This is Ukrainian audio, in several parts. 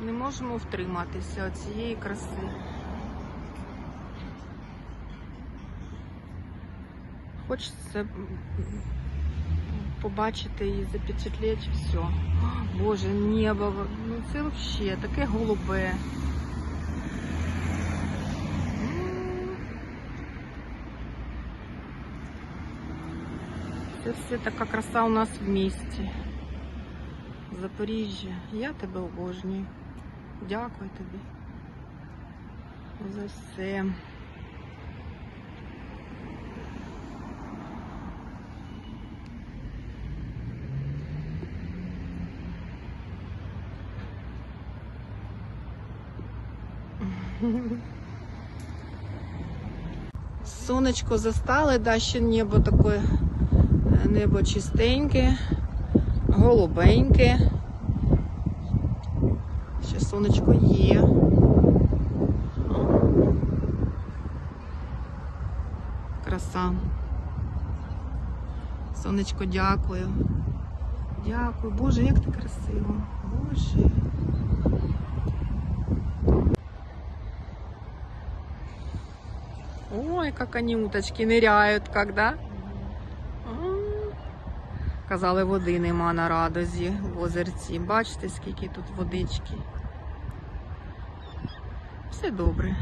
Не можемо втриматися цієї краси. Хочеться побачити і запечатлеть все. Боже, небо, ну це взагалі таке голубе. Це все така краса у нас в місті. Запоріжжя, я тебе обожнюю. Дякую тобі за все. Сонечко застали, да, ще небо таке, е, небо чистеньке, голубеньке. Сонечко є. Краса. Сонечко, дякую. Дякую. Боже, як ти красиво. Боже. Ой, как они уточки ныряют, когда. Казали, води нема на радозі в озерці. Бачите, скільки тут водички. Все добре.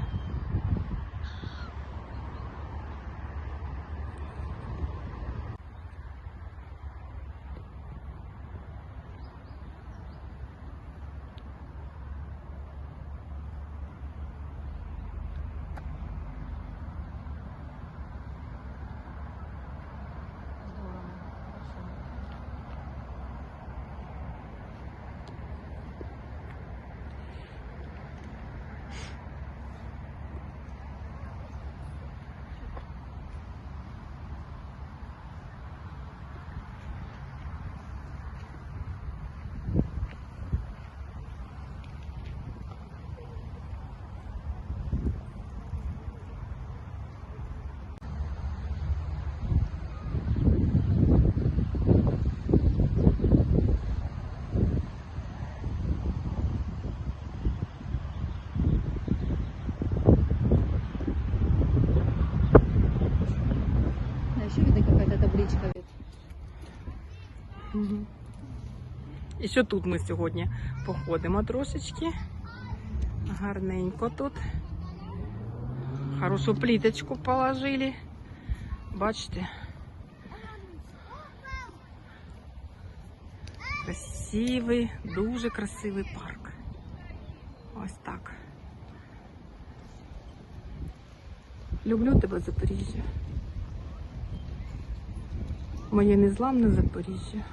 Еще видно какая-то табличка. Мгм. І що тут ми сьогодні походимо трошечки. Гарненько тут. Хорошу пліточку положили. Бачите? Красивий, дуже красивий парк. Ось так. Люблю тебе, Запоріжжя. Моє незламне Запоріжжя.